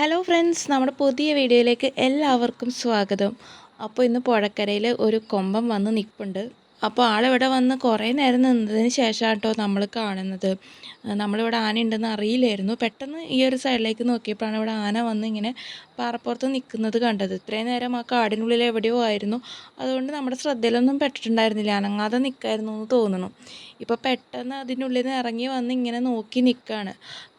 Hello friends നമ്മുടെ പുതിയ വീഡിയോയിലേക്ക് എല്ലാവർക്കും സ്വാഗതം. അപ്പോൾ ഇന്ന് പുഴക്കരയിൽ ഒരു കൊമ്പം വന്ന് നിൽപ്പുണ്ട്. അപ്പോൾ ആളിവിടെ വന്ന് കുറേ നേരം നിന്നതിന് ശേഷമാണ് കേട്ടോ നമ്മൾ കാണുന്നത് നമ്മളിവിടെ ആന ഉണ്ടെന്ന് അറിയില്ലായിരുന്നു. പെട്ടെന്ന് ഈ ഒരു സൈഡിലേക്ക് നോക്കിയപ്പോഴാണ് ഇവിടെ ആന വന്ന് ഇങ്ങനെ പാറപ്പുറത്ത് നിൽക്കുന്നത് കണ്ടത്. ഇത്രയും നേരം ആ കാടിനുള്ളിൽ എവിടെയോ ആയിരുന്നു. അതുകൊണ്ട് നമ്മുടെ ശ്രദ്ധയിലൊന്നും പെട്ടിട്ടുണ്ടായിരുന്നില്ല. അനങ്ങാതെ നിൽക്കായിരുന്നു എന്ന് തോന്നുന്നു. ഇപ്പോൾ പെട്ടെന്ന് അതിനുള്ളിൽ നിന്ന് ഇറങ്ങി വന്ന് ഇങ്ങനെ നോക്കി നിൽക്കുകയാണ്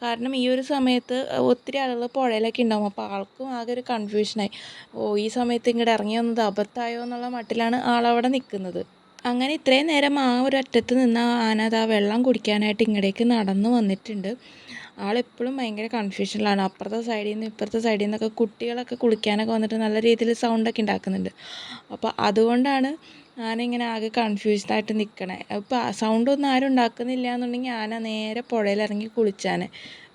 കാരണം ഈ ഒരു സമയത്ത് ഒത്തിരി ആളുകൾ പുഴയിലൊക്കെ ഉണ്ടാവും. അപ്പോൾ ആൾക്കും ആകെ ഒരു കൺഫ്യൂഷനായി ഓ ഈ സമയത്ത് ഇങ്ങോട്ട് ഇറങ്ങി വന്നത് അബദ്ധമായോ എന്നുള്ള മട്ടിലാണ് ആളവിടെ നിൽക്കുന്നത് അങ്ങനെ ഇത്രയും നേരം ആ ഒരു അറ്റത്ത് നിന്ന് ആന അത് ആ വെള്ളം കുടിക്കാനായിട്ട് ഇങ്ങടേക്ക് നടന്നു വന്നിട്ടുണ്ട്. ആളെപ്പോഴും ഭയങ്കര കൺഫ്യൂഷനിലാണ് അപ്പുറത്തെ സൈഡിൽ നിന്ന് ഇപ്പുറത്തെ സൈഡിൽ നിന്നൊക്കെ കുട്ടികളൊക്കെ കുളിക്കാനൊക്കെ വന്നിട്ട് നല്ല രീതിയിൽ സൗണ്ടൊക്കെ ഉണ്ടാക്കുന്നുണ്ട്. അപ്പോൾ അതുകൊണ്ടാണ് ആന ഇങ്ങനെ ആകെ കൺഫ്യൂസ്ഡായിട്ട് നിൽക്കണേ അപ്പോൾ സൗണ്ടൊന്നും ആരും ഉണ്ടാക്കുന്നില്ല എന്നുണ്ടെങ്കിൽ ആന നേരെ പുഴയിലിറങ്ങി കുളിച്ചാനെ.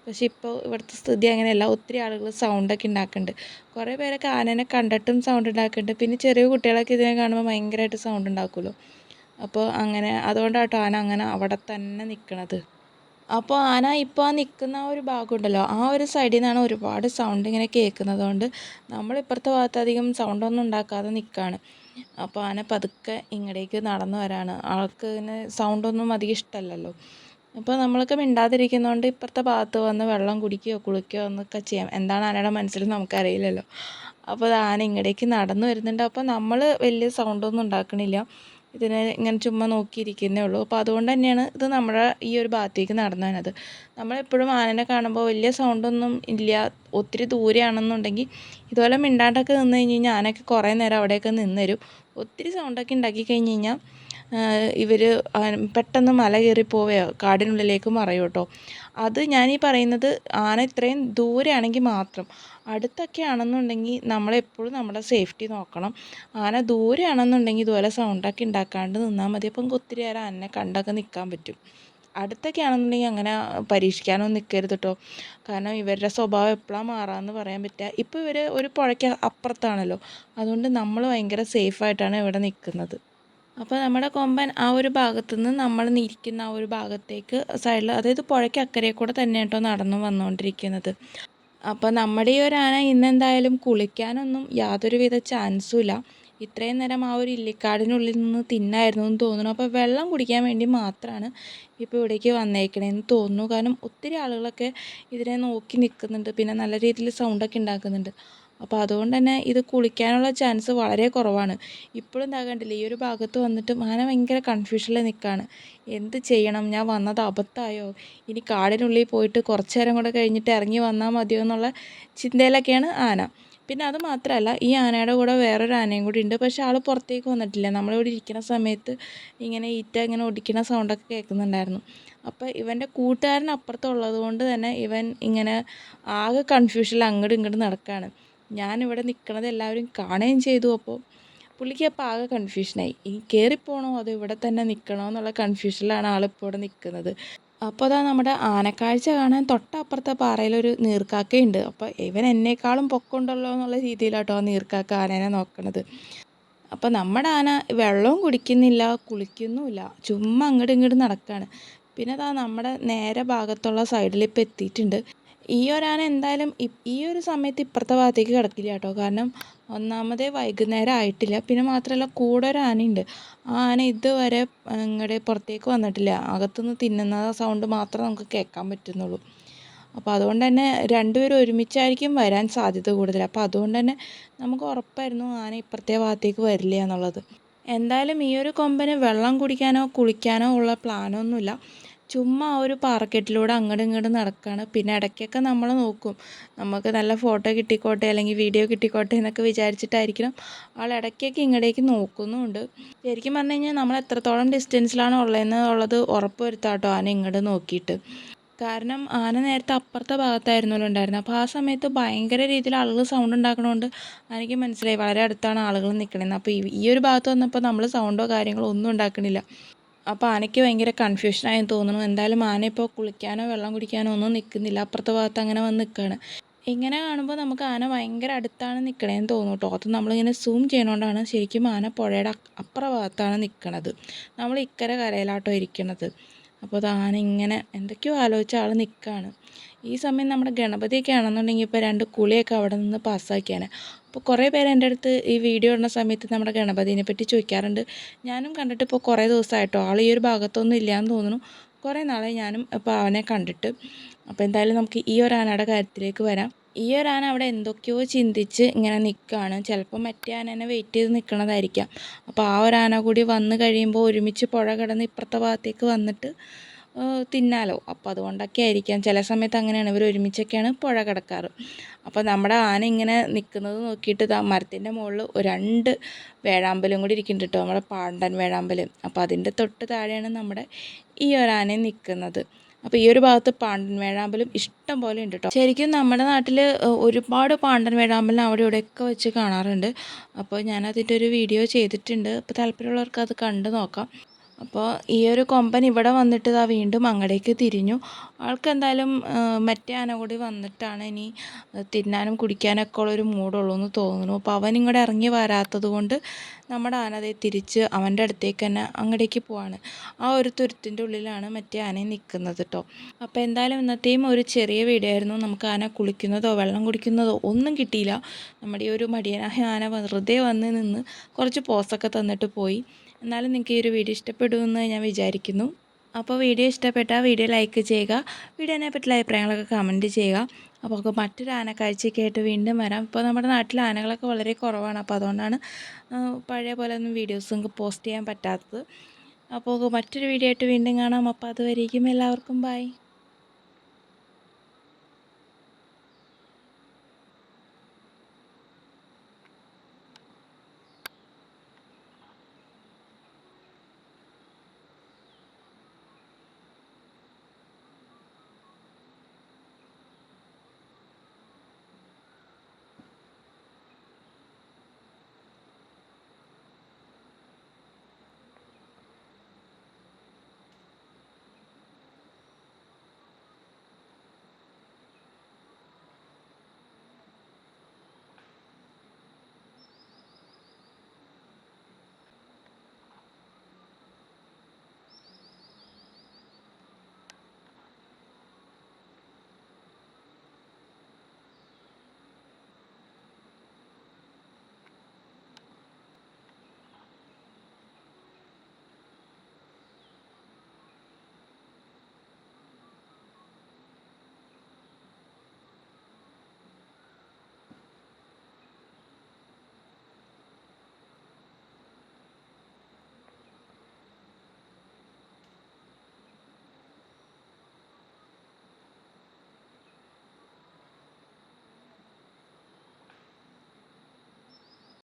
പക്ഷേ ഇപ്പോൾ ഇവിടുത്തെ സ്ഥിതി അങ്ങനെയല്ല. ഒത്തിരി ആളുകൾ സൗണ്ടൊക്കെ ഉണ്ടാക്കുന്നുണ്ട് കുറേ പേരൊക്കെ ആനേനെ കണ്ടിട്ടും സൗണ്ട് ഉണ്ടാക്കുന്നുണ്ട് പിന്നെ ചെറിയ കുട്ടികളൊക്കെ ഇതിനെ കാണുമ്പോൾ ഭയങ്കരമായിട്ട് സൗണ്ട് ഉണ്ടാക്കുമല്ലോ അപ്പോൾ അങ്ങനെ അതുകൊണ്ടാട്ടോ ആന അങ്ങനെ അവിടെ തന്നെ നിൽക്കണത് അപ്പോൾ ആന ഇപ്പോൾ ആ നിൽക്കുന്ന ആ ഒരു ഭാഗമുണ്ടല്ലോ. ആ ഒരു സൈഡിൽ നിന്നാണ് ഒരുപാട് സൗണ്ട് ഇങ്ങനെ കേൾക്കുന്നത് കൊണ്ട് നമ്മൾ ഇപ്പുറത്തെ ഭാഗത്ത് അധികം സൗണ്ടൊന്നും ഉണ്ടാക്കാതെ നിൽക്കുകയാണ് അപ്പോൾ ആന പതുക്കെ ഇങ്ങടേക്ക് നടന്നു വരാണ്. ആൾക്ക് ഇങ്ങനെ സൗണ്ടൊന്നും അധികം ഇഷ്ടമല്ലല്ലോ അപ്പോൾ നമ്മളൊക്കെ മിണ്ടാതിരിക്കുന്നതുകൊണ്ട് ഇപ്പുറത്തെ ഭാഗത്ത് വന്ന് വെള്ളം കുടിക്കുകയോ കുളിക്കുകയോ എന്നൊക്കെ ചെയ്യാം. എന്താണ് ആനയുടെ മനസ്സിൽ നമുക്കറിയില്ലല്ലോ. അപ്പോൾ ആന ഇങ്ങടേക്ക് നടന്നു വരുന്നുണ്ട്. അപ്പോൾ നമ്മൾ വലിയ സൗണ്ടൊന്നും ഉണ്ടാക്കണില്ല. ഇതിനെ ഇങ്ങനെ ചുമ്മാ നോക്കിയിരിക്കുന്നേ ഉള്ളൂ. അപ്പോൾ അതുകൊണ്ട് തന്നെയാണ് ഇത് നമ്മുടെ ഈ ഒരു ഭാഗത്തേക്ക് നടന്നു വരുന്നത്. നമ്മളെപ്പോഴും ആനനെ കാണുമ്പോൾ വലിയ സൗണ്ടൊന്നും ഇല്ല. ഒത്തിരി ദൂരെയാണെന്നുണ്ടെങ്കിൽ ഇതുപോലെ മിണ്ടാണ്ടൊക്കെ നിന്ന് കഴിഞ്ഞ് കഴിഞ്ഞാൽ ആനയൊക്കെ കുറേ നേരം അവിടെയൊക്കെ നിന്ന് തരും. ഒത്തിരി സൗണ്ടൊക്കെ ഉണ്ടാക്കി കഴിഞ്ഞ് കഴിഞ്ഞാൽ ഇവർ പെട്ടെന്ന് മല കയറി പോവുകയോ കാടിനുള്ളിലേക്ക് മറയും കേട്ടോ. അത് ഞാനീ പറയുന്നത് ആന ഇത്രയും ദൂരെയാണെങ്കിൽ മാത്രം. അടുത്തൊക്കെ ആണെന്നുണ്ടെങ്കിൽ നമ്മളെപ്പോഴും നമ്മുടെ സേഫ്റ്റി നോക്കണം. ആന ദൂരെയാണെന്നുണ്ടെങ്കിൽ ഇതുപോലെ സൗണ്ടൊക്കെ ഉണ്ടാക്കാണ്ട് നിന്നാൽ മതി. അപ്പം ഒത്തിരി നേരം ആനനെ കണ്ടൊക്കെ നിൽക്കാൻ പറ്റും. അടുത്തൊക്കെ ആണെന്നുണ്ടെങ്കിൽ അങ്ങനെ പരീക്ഷിക്കാനൊന്നും നിൽക്കരുത് കേട്ടോ. കാരണം ഇവരുടെ സ്വഭാവം എപ്പോഴാണ് മാറാമെന്ന് പറയാൻ പറ്റുക ഇപ്പോൾ ഇവർ ഒരു പുഴയ്ക്ക് അപ്പുറത്താണല്ലോ. അതുകൊണ്ട് നമ്മൾ ഭയങ്കര സേഫായിട്ടാണ് ഇവിടെ നിൽക്കുന്നത് അപ്പോൾ നമ്മുടെ കൊമ്പൻ ആ ഒരു ഭാഗത്തു നിന്ന് നമ്മൾ നിൽക്കുന്ന ആ ഒരു ഭാഗത്തേക്ക് സൈഡിൽ അതായത് പുഴയ്ക്ക് അക്കരെ കൂടെ തന്നെ കേട്ടോ നടന്നു വന്നുകൊണ്ടിരിക്കുന്നത്. അപ്പോൾ നമ്മുടെ ഈ ഒരു ആന ഇന്നെന്തായാലും കുളിക്കാനൊന്നും യാതൊരുവിധ ചാൻസും ഇല്ല. ഇത്രയും നേരം ആ ഒരു ഇല്ലിക്കാടിനുള്ളിൽ നിന്ന് തിന്നായിരുന്നു എന്ന് തോന്നുന്നു. അപ്പോൾ വെള്ളം കുടിക്കാൻ വേണ്ടി മാത്രമാണ് ഇപ്പോൾ ഇവിടേക്ക് വന്നേക്കണേന്ന് തോന്നുന്നു. കാരണം ഒത്തിരി ആളുകളൊക്കെ ഇതിനെ നോക്കി നിൽക്കുന്നുണ്ട്. പിന്നെ നല്ല രീതിയിൽ സൗണ്ടൊക്കെ ഉണ്ടാക്കുന്നുണ്ട്. അപ്പോൾ അതുകൊണ്ട് തന്നെ ഇത് കുളിക്കാനുള്ള ചാൻസ് വളരെ കുറവാണ്. ഇപ്പോഴും എന്താ കണ്ടില്ല ഈ ഒരു ഭാഗത്ത് വന്നിട്ട് ആന ഭയങ്കര കൺഫ്യൂഷനിൽ നിൽക്കുകയാണ് എന്ത് ചെയ്യണം? ഞാൻ വന്നത് അബദ്ധമായോ ഇനി കാടിനുള്ളിൽ പോയിട്ട് കുറച്ച് നേരം കൂടെ കഴിഞ്ഞിട്ട് ഇറങ്ങി വന്നാൽ മതിയോ എന്നുള്ള ചിന്തയിലൊക്കെയാണ് ആന. പിന്നെ അത് മാത്രമല്ല ഈ ആനയുടെ കൂടെ വേറൊരു ആനയും കൂടി ഉണ്ട്. പക്ഷെ ആൾ പുറത്തേക്ക് വന്നിട്ടില്ല. നമ്മളിവിടെ ഇരിക്കുന്ന സമയത്ത് ഇങ്ങനെ ഈറ്റ ഇങ്ങനെ ഒടിക്കുന്ന സൗണ്ടൊക്കെ കേൾക്കുന്നുണ്ടായിരുന്നു. അപ്പോൾ ഇവന്റെ കൂട്ടുകാരൻ അപ്പുറത്തുള്ളത് കൊണ്ട് തന്നെ ഇവൻ ഇങ്ങനെ ആകെ കൺഫ്യൂഷനിൽ അങ്ങോട്ടും ഇങ്ങോട്ടും നടക്കുകയാണ് ഞാനിവിടെ നിൽക്കണത് എല്ലാവരും കാണുകയും ചെയ്തു. അപ്പോൾ പുള്ളിക്ക് അപ്പോൾ ആകെ കൺഫ്യൂഷനായി ഇനി കയറിപ്പോണോ അതോ ഇവിടെ തന്നെ നിൽക്കണോ എന്നുള്ള കൺഫ്യൂഷനിലാണ് ആളിപ്പോൾ ഇവിടെ നിൽക്കുന്നത് അപ്പോൾ അതാ നമ്മുടെ ആനക്കാഴ്ച കാണാൻ തൊട്ടപ്പുറത്തെ പാറയിലൊരു നീർക്കാക്കയുണ്ട്. അപ്പോൾ ഇവൻ എന്നേക്കാളും പൊക്കമുണ്ടല്ലോ എന്നുള്ള രീതിയിലാട്ടോ നീർക്കാക്ക ആനേനെ നോക്കണത്. അപ്പോൾ നമ്മുടെ ആന വെള്ളവും കുടിക്കുന്നില്ല കുളിക്കുന്നുമില്ല. ചുമ്മാ അങ്ങോട്ടും ഇങ്ങോട്ടും നടക്കുകയാണ് പിന്നെ അതാ നമ്മുടെ നേരെ ഭാഗത്തുള്ള സൈഡിൽ ഇപ്പോൾ എത്തിയിട്ടുണ്ട്. ഈ ഒരാന എന്തായാലും ഈ ഒരു സമയത്ത് ഇപ്പുറത്തെ ഭാഗത്തേക്ക് കിടക്കില്ല കേട്ടോ. കാരണം ഒന്നാമതേ വൈകുന്നേരം ആയിട്ടില്ല. പിന്നെ മാത്രമല്ല കൂടെ ഒരു ആനയുണ്ട്. ആ ആന ഇതുവരെ ഇങ്ങോട്ട് പുറത്തേക്ക് വന്നിട്ടില്ല. അകത്തുനിന്ന് തിന്നുന്ന സൗണ്ട് മാത്രമേ നമുക്ക് കേൾക്കാൻ പറ്റുന്നുള്ളൂ. അപ്പോൾ അതുകൊണ്ട് തന്നെ രണ്ടുപേരും ഒരുമിച്ചായിരിക്കും വരാൻ സാധ്യത കൂടുതൽ. അപ്പോൾ അതുകൊണ്ട് തന്നെ നമുക്ക് ഉറപ്പായിരുന്നു ആന ഇപ്പുറത്തെ ഭാഗത്തേക്ക് വരില്ല എന്നുള്ളത്. എന്തായാലും ഈ ഒരു കൊമ്പന് വെള്ളം കുടിക്കാനോ കുളിക്കാനോ ഉള്ള പ്ലാനൊന്നുമില്ല ചുമ്മാ ഒരു പാർക്കറ്റിലൂടെ അങ്ങോട്ടും ഇങ്ങോട്ടും നടക്കുകയാണ് പിന്നെ ഇടയ്ക്കൊക്കെ നമ്മൾ നോക്കും. നമുക്ക് നല്ല ഫോട്ടോ കിട്ടിക്കോട്ടെ അല്ലെങ്കിൽ വീഡിയോ കിട്ടിക്കോട്ടെ എന്നൊക്കെ വിചാരിച്ചിട്ടായിരിക്കണം. ആൾ ഇടയ്ക്കൊക്കെ ഇങ്ങോട്ടേക്ക് നോക്കുന്നുമുണ്ട് ശരിക്കും പറഞ്ഞു കഴിഞ്ഞാൽ നമ്മൾ എത്രത്തോളം ഡിസ്റ്റൻസിലാണ് ഉള്ളതെന്ന് ഉള്ളത് ഉറപ്പ് വരുത്താട്ടോ ആന ഇങ്ങോട്ട് നോക്കിയിട്ട്. കാരണം ആന നേരത്തെ അപ്പുറത്തെ ഭാഗത്തായിരുന്നല്ലോ ഉണ്ടായിരുന്നത് അപ്പോൾ ആ സമയത്ത് ഭയങ്കര രീതിയിൽ ആളുകൾ സൗണ്ട് ഉണ്ടാക്കണോണ്ട് എനിക്ക് മനസ്സിലായി. വളരെ അടുത്താണ് ആളുകൾ നിൽക്കണത് അപ്പോൾ ഈ ഒരു ഭാഗത്ത് വന്നപ്പോൾ നമ്മൾ സൗണ്ടോ കാര്യങ്ങളോ ഒന്നും ഉണ്ടാക്കണില്ല. അപ്പോൾ ആനയ്ക്ക് ഭയങ്കര കൺഫ്യൂഷനായെന്ന് തോന്നുന്നു. എന്തായാലും ആന ഇപ്പോൾ കുളിക്കാനോ വെള്ളം കുടിക്കാനോ ഒന്നും നിൽക്കുന്നില്ല അപ്പുറത്തെ ഭാഗത്ത് അങ്ങനെ വന്ന് നിൽക്കുകയാണ് ഇങ്ങനെ കാണുമ്പോൾ നമുക്ക് ആന ഭയങ്കര അടുത്താണ് നിൽക്കണേന്ന് തോന്നും കേട്ടോ അത് നമ്മളിങ്ങനെ സൂം ചെയ്യണോണ്ടാണ് ശരിക്കും ആന പുഴയുടെ അപ്പുറ ഭാഗത്താണ് നിൽക്കണത് നമ്മൾ ഇക്കര കരയിലാട്ടോ ഇരിക്കണത്. അപ്പോൾ അത് ആന ഇങ്ങനെ എന്തൊക്കെയോ ആലോചിച്ച ആൾ നിൽക്കുകയാണ് ഈ സമയം നമ്മുടെ ഗണപതിയൊക്കെ ആണെന്നുണ്ടെങ്കിൽ ഇപ്പോൾ രണ്ട് കുളിയൊക്കെ അവിടെ നിന്ന് പാസ്സാക്കിയാണ്. അപ്പോൾ കുറേ പേര് എന്റെ അടുത്ത് ഈ വീഡിയോ ഇടുന്ന സമയത്ത് നമ്മുടെ ഗണപതിനെ പറ്റി ചോദിക്കാറുണ്ട്. ഞാനും കണ്ടിട്ട് ഇപ്പോൾ കുറേ ദിവസമായിട്ടോ ആൾ ഈ ഒരു ഭാഗത്തൊന്നും ഇല്ലയെന്ന് തോന്നുന്നു. കുറേ നാളെ ഞാനും ഇപ്പോൾ അവനെ കണ്ടിട്ട്. അപ്പോൾ എന്തായാലും നമുക്ക് ഈ ഒരു ആനയുടെ കാര്യത്തിലേക്ക് വരാം. ഈ ഒരു ആന അവിടെ എന്തൊക്കെയോ ചിന്തിച്ച് ഇങ്ങനെ നിൽക്കുകയാണ്. ചിലപ്പോൾ മറ്റേ ആനേനെ വെയിറ്റ് ചെയ്ത് നിൽക്കണതായിരിക്കാം അപ്പോൾ ആ ഒരു ആന കൂടി വന്നു കഴിയുമ്പോൾ ഒരുമിച്ച് പുഴ കിടന്ന് ഇപ്പുറത്തെ ഭാഗത്തേക്ക് വന്നിട്ട് തിന്നാലോ. അപ്പോൾ അതുകൊണ്ടൊക്കെ ആയിരിക്കാം. ചില സമയത്ത് അങ്ങനെയാണ്. ഇവർ ഒരുമിച്ചൊക്കെയാണ് പുഴ കിടക്കാറ്. അപ്പോൾ നമ്മുടെ ആന ഇങ്ങനെ നിൽക്കുന്നത് നോക്കിയിട്ട് മരത്തിന്റെ മുകളിൽ രണ്ട് വേഴാമ്പലും കൂടി ഇരിക്കുന്നുണ്ട് കേട്ടോ. നമ്മുടെ പാണ്ടൻ വേഴാമ്പലും. അപ്പോൾ അതിന്റെ തൊട്ട് താഴെയാണ് നമ്മുടെ ഈ ഒരു ആന നിൽക്കുന്നത് അപ്പോൾ ഈ ഒരു ഭാഗത്ത് പാണ്ടൻ വേഴാമ്പലും ഇഷ്ടം പോലെ ഉണ്ട് കേട്ടോ. ശരിക്കും നമ്മുടെ നാട്ടിൽ ഒരുപാട് പാണ്ടൻ വേഴാമ്പലിനെ അവിടെ ഇവിടെയൊക്കെ വെച്ച് കാണാറുണ്ട്. അപ്പോൾ ഞാനതിന്റെ ഒരു വീഡിയോ ചെയ്തിട്ടുണ്ട്. അപ്പോൾ താല്പര്യമുള്ളവർക്ക് അത് കണ്ടു നോക്കാം. അപ്പോൾ ഈ ഒരു കൊമ്പൻ ഇവിടെ വന്നിട്ട് ഇതാ വീണ്ടും അങ്ങടേക്ക് തിരിഞ്ഞു. ആൾക്ക് എന്തായാലും മറ്റേ ആന കൂടി വന്നിട്ടാണ് ഇനി തിന്നാനും കുടിക്കാനൊക്കെ ഉള്ളൊരു മൂടുള്ളൂ എന്ന് തോന്നുന്നു. അപ്പോൾ അവൻ ഇങ്ങോട്ട് ഇറങ്ങി വരാത്തത് കൊണ്ട് നമ്മുടെ ആന അതേ തിരിച്ച് അവന്റെ അടുത്തേക്ക് തന്നെ അങ്ങടേക്ക് പോവാണ്. ആ ഒരു തുരുത്തിന്റെ ഉള്ളിലാണ് മറ്റേ ആനയെ നിൽക്കുന്നത് കേട്ടോ അപ്പോൾ എന്തായാലും ഇന്നത്തെയും ഒരു ചെറിയ വീഡിയോ ആയിരുന്നു നമുക്ക് ആന കുളിക്കുന്നതോ വെള്ളം കുടിക്കുന്നതോ ഒന്നും കിട്ടിയില്ല. നമ്മുടെ ഈ ഒരു മടിയനായ ആന വെറുതെ വന്ന് നിന്ന് കുറച്ച് പോസൊക്കെ തന്നിട്ട് പോയി. എന്നാലും നിങ്ങൾക്ക് ഈ ഒരു വീഡിയോ ഇഷ്ടപ്പെടുമെന്ന് ഞാൻ വിചാരിക്കുന്നു. അപ്പോൾ വീഡിയോ ഇഷ്ടപ്പെട്ടാൽ വീഡിയോ ലൈക്ക് ചെയ്യുക വീഡിയോനെ പറ്റിയുള്ള അഭിപ്രായങ്ങളൊക്കെ കമന്റ് ചെയ്യുക. അപ്പോൾ നമുക്ക് മറ്റൊരു ആന കാഴ്ചയ്ക്കായിട്ട് വീണ്ടും വരാം. ഇപ്പോൾ നമ്മുടെ നാട്ടിൽ ആനകളൊക്കെ വളരെ കുറവാണ്. അപ്പോൾ അതുകൊണ്ടാണ് പഴയ പോലെ ഒന്നും വീഡിയോസ് നമുക്ക് പോസ്റ്റ് ചെയ്യാൻ പറ്റാത്തത്. അപ്പോൾ മറ്റൊരു വീഡിയോ ആയിട്ട് വീണ്ടും കാണാം. അപ്പോൾ അതുവരേക്കും എല്ലാവർക്കും ബൈ